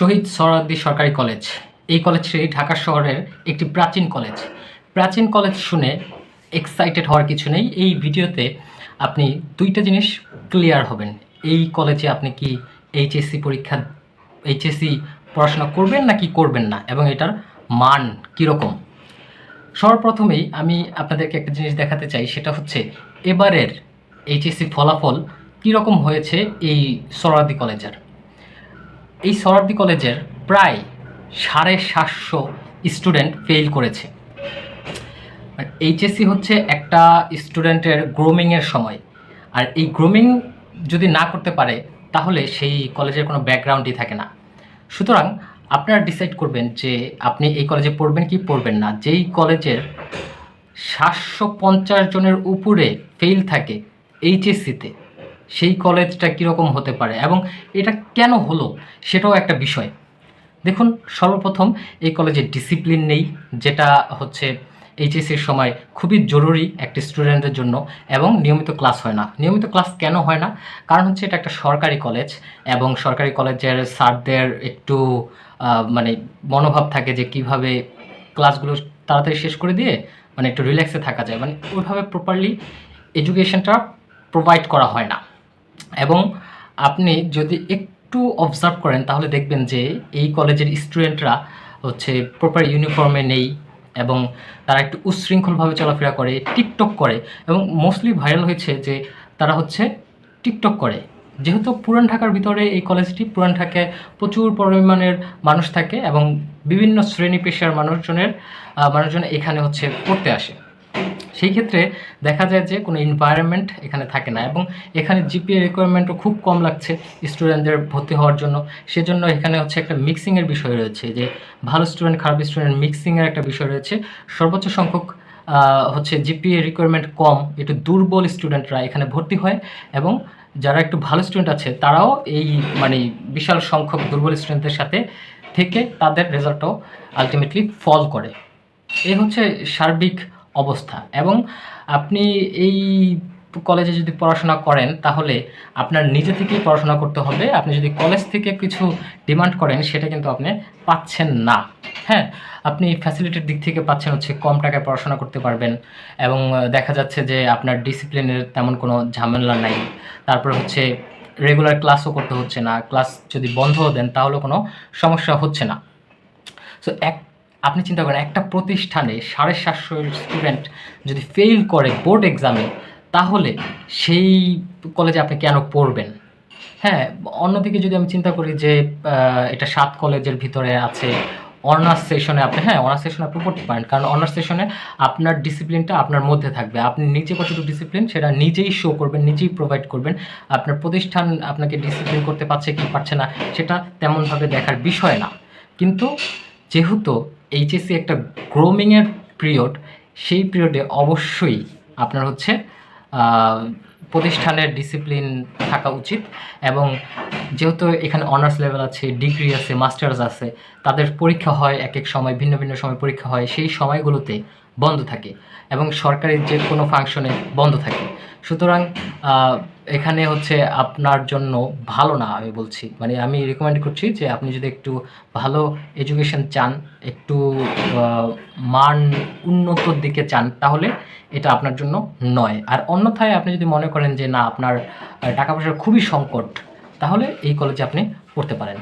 শহীদ সরাদ্দি সরকারি কলেজ। এই কলেজটি ঢাকা শহরের একটি প্রাচীন কলেজ। প্রাচীন কলেজ শুনে এক্সাইটেড হওয়ার কিছু নেই। এই ভিডিওতে আপনি দুইটা জিনিস ক্লিয়ার হবেন। এই কলেজে আপনি কি এইচএসসি পরীক্ষা এইচএসসি পড়াশোনা করবেন নাকি করবেন না এবং এটার মান কীরকম? সর্বপ্রথমেই আমি আপনাদেরকে একটা জিনিস দেখাতে চাই। সেটা হচ্ছে এবারের এইচএসসি ফলাফল কীরকম হয়েছে এই সরাদি কলেজের? এই সরাদি কলেজের প্রায় সাড়ে সাতশো স্টুডেন্ট ফেল করেছে। এইচএসসি হচ্ছে একটা স্টুডেন্টের গ্রোমিংয়ের সময়। আর এই গ্রোমিং যদি না করতে পারে, তাহলে সেই কলেজের কোনো ব্যাকগ্রাউন্ডই থাকে না। সুতরাং আপনারা ডিসাইড করবেন যে আপনি এই কলেজে পড়বেন কি পড়বেন না। যেই কলেজের সাতশো পঞ্চাশ জনের উপরে ফেল থাকে এইচএসসিতে সেই কলেজটা কীরকম হতে পারে এবং এটা কেন হলো সেটাও একটা বিষয়। দেখুন, সর্বপ্রথম এই কলেজে ডিসিপ্লিন নেই, যেটা হচ্ছে এইচএসির সময় খুবই জরুরি একটি স্টুডেন্টের জন্য এবং নিয়মিত ক্লাস হয় না। নিয়মিত ক্লাস কেন হয় না? কারণ হচ্ছে এটা একটা সরকারি কলেজ এবং সরকারি কলেজের স্যারদের একটু মানে মনোভাব থাকে যে কীভাবে ক্লাসগুলো তাড়াতাড়ি শেষ করে দিয়ে মানে একটু রিল্যাক্সে থাকা যায়। মানে ওইভাবে প্রপারলি এডুকেশনটা প্রোভাইড করা হয় না। এবং আপনি যদি একটু অবজার্ভ করেন, তাহলে দেখবেন যে এই কলেজের স্টুডেন্টরা হচ্ছে প্রপার ইউনিফর্মে নেই এবং তারা একটু উচ্ছৃঙ্খলভাবে চলাফেরা করে, টিকটক করে এবং মোস্টলি ভাইরাল হয়েছে যে তারা হচ্ছে টিকটক করে। যেহেতু পুরান ঢাকার ভিতরে এই কলেজটি পুরান ঢাকায় প্রচুর পরিমাণের মানুষ থাকে এবং বিভিন্ন শ্রেণি পেশার মানুষজনের মানুষজন এখানে হচ্ছে পড়তে আসে। সেই ক্ষেত্রে দেখা যায় যে কোনো এনভায়রনমেন্ট এখানে থাকে না এবং এখানে জিপিএ রিকোয়ারমেন্টও খুব কম লাগছে স্টুডেন্টদের ভর্তি হওয়ার জন্য। সেজন্য এখানে হচ্ছে একটা মিক্সিংয়ের বিষয় রয়েছে যে ভালো স্টুডেন্ট খারাপ স্টুডেন্ট মিক্সিংয়ের একটা বিষয় রয়েছে। সর্বোচ্চ সংখ্যক হচ্ছে জিপিএ রিকোয়ারমেন্ট কম, একটু দুর্বল স্টুডেন্টরা এখানে ভর্তি হয় এবং যারা একটু ভালো স্টুডেন্ট আছে তারাও এই মানে বিশাল সংখ্যক দুর্বল স্টুডেন্টদের সাথে থেকে তাদের রেজাল্টও আলটিমেটলি ফল করে। এই হচ্ছে সার্বিক অবস্থা। এবং আপনি এই কলেজে যদি পড়াশোনা করেন, তাহলে আপনার নিজে থেকেই পড়াশোনা করতে হবে। আপনি যদি কলেজ থেকে কিছু ডিমান্ড করেন, সেটা কিন্তু আপনি পাচ্ছেন না। হ্যাঁ আপনি ফ্যাসিলিটির দিক থেকে পাচ্ছেন হচ্ছে কম টাকায় পড়াশোনা করতে পারবেন এবং দেখা যাচ্ছে যে আপনার ডিসিপ্লিনের তেমন কোনো ঝামেলা নাই। তারপর হচ্ছে রেগুলার ক্লাসও করতে হচ্ছে না। ক্লাস যদি বন্ধও দেন তাহলেও কোনো সমস্যা হচ্ছে না। সো এক আপনি চিন্তা করেন, একটা প্রতিষ্ঠানে সাড়ে সাতশো স্টুডেন্ট যদি ফেল করে বোর্ড এক্সামে তাহলে সেই কলেজে আপনি কেন পড়বেন? হ্যাঁ অন্যদিকে যদি আমি চিন্তা করি যে এটা সাত কলেজের ভিতরে আছে অনার্স সেশনে আপনি হ্যাঁ অনার্স সেশনে আপনি পড়তে পারেন, কারণ অনার্স সেশনে আপনার ডিসিপ্লিনটা আপনার মধ্যে থাকবে। আপনি নিজে কতটুকু ডিসিপ্লিন সেটা নিজেই শো করবেন, নিজেই প্রোভাইড করবেন। আপনার প্রতিষ্ঠান আপনাকে ডিসিপ্লিন করতে পারছে কি পারছে না, সেটা তেমনভাবে দেখার বিষয় না। কিন্তু যেহেতু এইচএসসি একটা গ্রোমিংয়ের পিরিয়ড সেই পিরিয়ডে অবশ্যই আপনার হচ্ছে প্রতিষ্ঠানের ডিসিপ্লিন থাকা উচিত এবং যেহেতু এখানে অনার্স লেভেল আছে ডিগ্রি আছে মাস্টার্স আছে, তাদের পরীক্ষা হয় এক এক সময়, ভিন্ন ভিন্ন সময় পরীক্ষা হয়, সেই সময়গুলোতে বন্ধ থাকে এবং সরকারি যে কোনো ফাংশনে বন্ধ থাকে। সুতরাং এখানে হচ্ছে আপনার জন্য ভালো না, আমি বলছি। মানে আমি রেকমেন্ড করছি যে আপনি যদি একটু ভালো এডুকেশন চান, একটু মান উন্নতর দিকে চান, তাহলে এটা আপনার জন্য নয়। আর অন্যথায় আপনি যদি মনে করেন যে না, আপনার টাকা পয়সার খুবই সংকট, তাহলে এই কলেজে আপনি পড়তে পারেন।